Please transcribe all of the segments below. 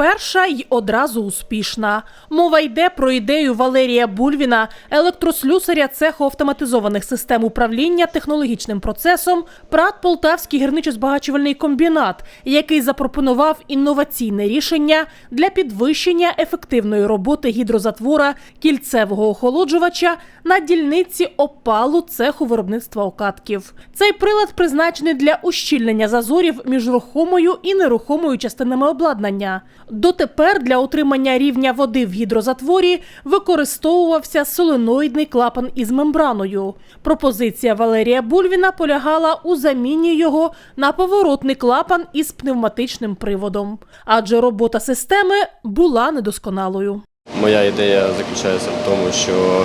перша й одразу успішна. Мова йде про ідею Валерія Бульвіна, електрослюсаря цеху автоматизованих систем управління технологічним процесом ПРАТ Полтавський гірничо-збагачувальний комбінат, який запропонував інноваційне рішення для підвищення ефективної роботи гідрозатвора кільцевого охолоджувача на дільниці опалу цеху виробництва окатків. Цей прилад призначений для ущільнення зазорів між рухомою і нерухомою частинами обладнання. Дотепер для отримання рівня води в гідрозатворі використовувався соленоїдний клапан із мембраною. Пропозиція Валерія Бульвіна полягала у заміні його на поворотний клапан із пневматичним приводом, адже робота системи була недосконалою. Моя ідея заключається в тому, що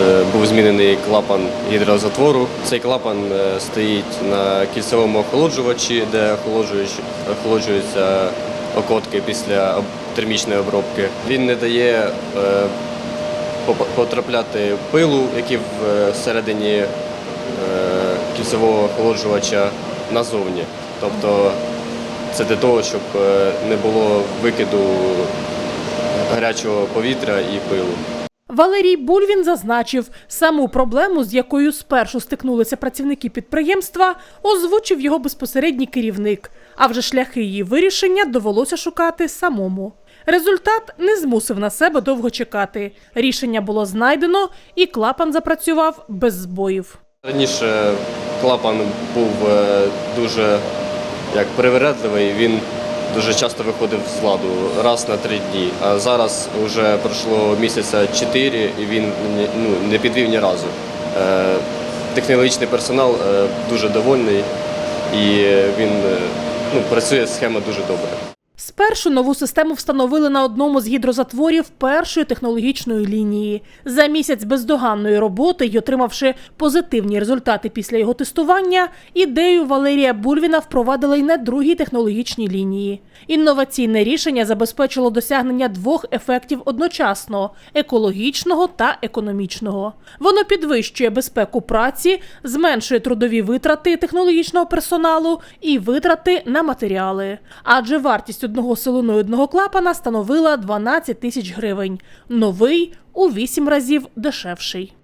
е, був змінений клапан гідрозатвору. Цей клапан е, стоїть на кільцевому охолоджувачі, де охолоджуються окотки після термічної обробки. Він не дає е, потрапляти пилу, який е, всередині е, кільцевого охолоджувача назовні. Тобто це для того, щоб не було викиду гарячого повітря і пилу. Валерій Бульвін зазначив, саму проблему, з якою спершу стикнулися працівники підприємства, озвучив його безпосередній керівник. А вже шляхи її вирішення довелося шукати самому. Результат не змусив на себе довго чекати. Рішення було знайдено, і клапан запрацював без збоїв. Раніше клапан був е, дуже як привередливий, він дуже часто виходив з ладу раз на три дні. А зараз вже пройшло місяця чотири і він ну, не підвів ні разу. Е, Технологічний персонал е, дуже довольний і він ну, працює схема дуже добре. Спершу нову систему встановили на одному з гідрозатворів першої технологічної лінії. За місяць бездоганної роботи й отримавши позитивні результати після його тестування, ідею Валерія Бульвіна впровадили й на другій технологічній лінії. Інноваційне рішення забезпечило досягнення двох ефектів одночасно екологічного та економічного. Воно підвищує безпеку праці, зменшує трудові витрати технологічного персоналу і витрати на матеріали. Адже вартість одного соленоїдного клапана становила 12 тисяч гривень. Новий у 8 разів дешевший.